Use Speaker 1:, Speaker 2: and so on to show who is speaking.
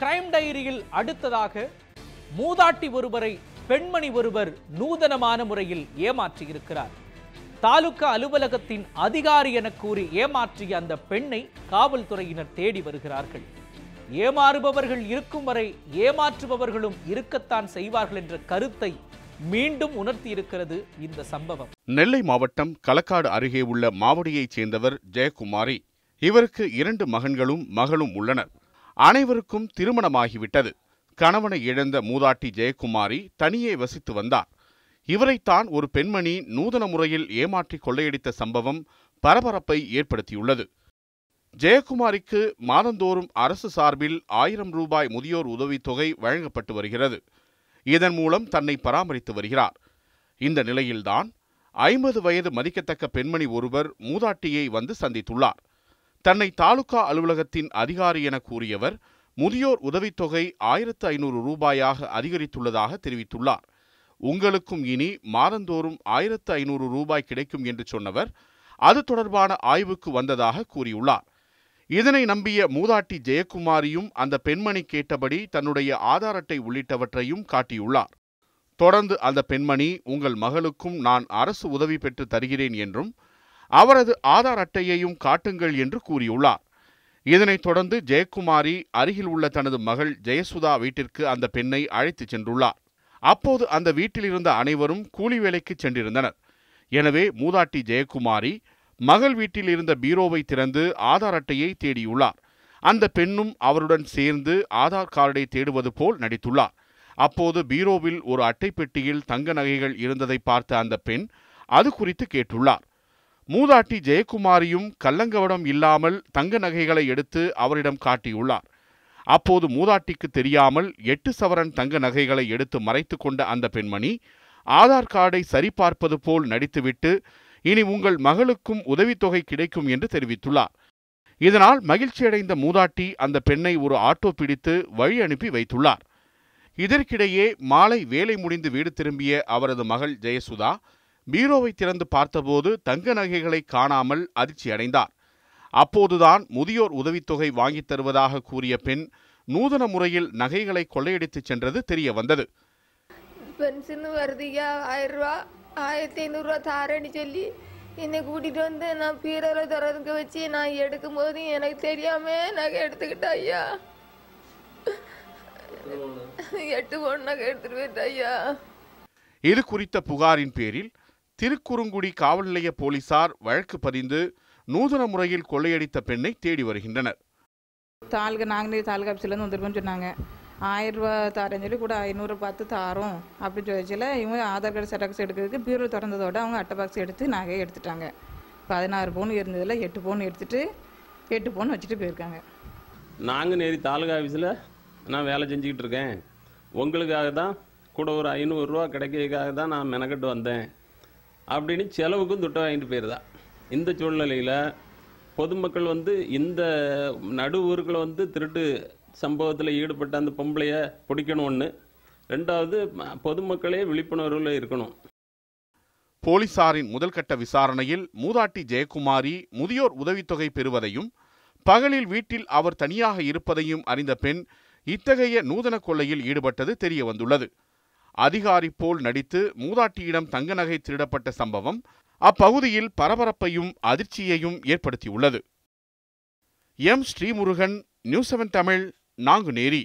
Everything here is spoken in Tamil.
Speaker 1: கிரைம் டைரியில் அடுத்ததாக மூதாட்டி ஒருவரை பெண்மணி ஒருவர் நூதனமான முறையில் ஏமாற்றியிருக்கிறார். தாலுகா அலுவலகத்தின் அதிகாரி என கூறி ஏமாற்றிய அந்த பெண்ணை காவல்துறையினர் தேடி வருகிறார்கள். ஏமாறுபவர்கள் இருக்கும் வரை ஏமாற்றுபவர்களும் இருக்கத்தான் செய்வார்கள் என்ற கருத்தை மீண்டும் உணர்த்தியிருக்கிறது இந்த சம்பவம்.
Speaker 2: நெல்லை மாவட்டம் களக்காடு அருகே உள்ள மாவடியைச் சேர்ந்தவர் ஜெயக்குமாரி. இவருக்கு இரண்டு மகன்களும் மகளும் உள்ளனர். அனைவருக்கும் திருமணமாகிவிட்டது. கணவனை இழந்த மூதாட்டி ஜெயக்குமாரி தனியே வசித்து வந்தார். இவரைத்தான் ஒரு பெண்மணி நூதன முறையில் ஏமாற்றி கொள்ளையடித்த சம்பவம் பரபரப்பை ஏற்படுத்தியுள்ளது. ஜெயக்குமாரிக்கு மாதந்தோறும் அரசு சார்பில் ஆயிரம் ரூபாய் முதியோர் உதவித்தொகை வழங்கப்பட்டு வருகிறது. இதன் மூலம் தன்னை பராமரித்து வருகிறார். இந்த நிலையில்தான் ஐம்பது வயது மதிக்கத்தக்க பெண்மணி ஒருவர் மூதாட்டியை வந்து சந்தித்துள்ளார். தன்னை தாலுகா அலுவலகத்தின் அதிகாரி என கூறியவர் முதியோர் உதவித்தொகை ஆயிரத்து ஐநூறு ரூபாயாக அதிகரித்துள்ளதாக தெரிவித்துள்ளார். உங்களுக்கும் இனி மாதந்தோறும் ஆயிரத்து ஐநூறு ரூபாய் கிடைக்கும் என்று சொன்னவர் அது தொடர்பான ஆய்வுக்கு வந்ததாக கூறியுள்ளார். இதனை நம்பிய மூதாட்டி ஜெயக்குமாரியும் அந்த பெண்மணி கேட்டபடி தன்னுடைய ஆதார் அட்டை உள்ளிட்டவற்றையும் காட்டியுள்ளார். தொடர்ந்து அந்த பெண்மணி உங்கள் மகளுக்கும் நான் அரசு உதவி பெற்று தருகிறேன் என்றும் அவரது ஆதார் அட்டையையும் காட்டுங்கள் என்று கூறியுள்ளார். இதனைத் தொடர்ந்து ஜெயக்குமாரி அருகில் உள்ள தனது மகள் ஜெயசுதா வீட்டிற்கு அந்த பெண்ணை அழைத்துச் சென்றுள்ளார். அப்போது அந்த வீட்டில் இருந்த அனைவரும் கூலி வேலைக்கு சென்றிருந்தனர். எனவே மூதாட்டி ஜெயக்குமாரி மகள் வீட்டில் இருந்த பீரோவை திறந்து ஆதார் அட்டையை தேடியுள்ளார். அந்த பெண்ணும் அவருடன் சேர்ந்து ஆதார் கார்டை தேடுவது போல் நடித்துள்ளார். அப்போது பீரோவில் ஒரு அட்டை பெட்டியில் தங்க நகைகள் இருந்ததை பார்த்த அந்த பெண் அது குறித்து கேட்டுள்ளார். மூதாட்டி ஜெயக்குமாரியும் கள்ளங்கவடம் இல்லாமல் தங்க நகைகளை எடுத்து அவரிடம் காட்டியுள்ளார். அப்போது மூதாட்டிக்கு தெரியாமல் எட்டு சவரன் தங்க நகைகளை எடுத்து மறைத்து கொண்ட அந்த பெண்மணி ஆதார் கார்டை சரிபார்ப்பது போல் நடித்துவிட்டு இனி உங்கள் மகளுக்கும் உதவித்தொகை கிடைக்கும் என்று தெரிவித்துள்ளார். இதனால் மகிழ்ச்சியடைந்த மூதாட்டி அந்த பெண்ணை ஒரு ஆட்டோ பிடித்து வழி அனுப்பி வைத்துள்ளார். இதற்கிடையே மாலை வேலை முடிந்து வீடு திரும்பிய அவரது மகள் ஜெயசுதா பீரோவை திறந்து பார்த்தபோது தங்க நகைகளை காணாமல் அதிர்ச்சியடைந்தார். அப்போதுதான் முதியோர் உதவித்தொகை வாங்கித் தருவதாக கூறிய பெண் நூதன முறையில் நகைகளை கொள்ளையடித்துச் சென்றது தெரிய வந்தது
Speaker 3: பென்ஷன் வருதுயா ஆயிரம் ரூபா ஆயிரத்தி ஐநூறுரூவா தாரேன்னு சொல்லி என்னை கூட்டிகிட்டு வந்து நான் பீரோவில் திறந்துக்க வச்சு நான் எடுக்கும் போது எனக்கு தெரியாம நகை எடுத்துக்கிட்டா ஐயா. எட்டு பவுன் நகை எடுத்துட்டு போயிட்டா ஐயா.
Speaker 2: இது குறித்த புகாரின் பேரில் திருக்குறுங்குடி காவல் நிலைய போலீசார் வழக்கு பதிந்து நூதன முறையில் கொள்ளையடித்த பெண்ணை தேடி வருகின்றனர்.
Speaker 4: தாலுகா நாங்களே தாலுகா ஆஃபீஸ்லேருந்து வந்திருக்கோம்னு சொன்னாங்க. ஆயிரம் ரூபா தாரேன்னு சொல்லி கூட ஐநூறு பார்த்து தாரோம் அப்படின்னு சொல்லிச்சில இவங்க ஆதார் கார்டு செராக்ஸ் எடுக்கிறதுக்கு பீரோ திறந்ததோட அவங்க அட்டை பாக்ஸ் எடுத்து நகையை எடுத்துட்டாங்க. பதினாறு பவுன் இருந்ததில் எட்டு பவுன் எடுத்துட்டு எட்டு பவுன் வச்சுட்டு போயிருக்காங்க.
Speaker 5: நாங்கள் நேரி தாலுகா ஆஃபீஸில் நான் வேலை செஞ்சுக்கிட்டு இருக்கேன். உங்களுக்காக தான் கூட ஒரு ஐநூறுரூவா கிடைக்கிறதுக்காக தான் நான் மெனக்கட்டு வந்தேன். அப்படின்னு செலவுக்கும் துட்டை வாங்கிட்டு போயிருதா? இந்த சூழ்நிலையில் பொதுமக்கள் வந்து இந்த நடு ஊருக்குள்ள வந்து திருட்டு சம்பவத்தில் ஈடுபட்ட அந்த பொம்பளைய பிடிக்கணும் ஒன்று ரெண்டாவது பொதுமக்களே விழிப்புணர்வில் இருக்கணும்.
Speaker 2: போலீசாரின் முதல்கட்ட விசாரணையில் மூதாட்டி ஜெயக்குமாரி முதியோர் உதவித்தொகை பெறுவதையும் பகலில் வீட்டில் அவர் தனியாக இருப்பதையும் அறிந்த பெண் இத்தகைய நூதன கொள்ளையில் ஈடுபட்டது தெரிய வந்துள்ளது அதிகாரி போல் நடித்து மூதாட்டியிடம் தங்க நகை திருடப்பட்ட சம்பவம் அப்பகுதியில் பரபரப்பையும் அதிர்ச்சியையும் ஏற்படுத்தியுள்ளது. M. Srimurugan news seven Tamil Nanguneri.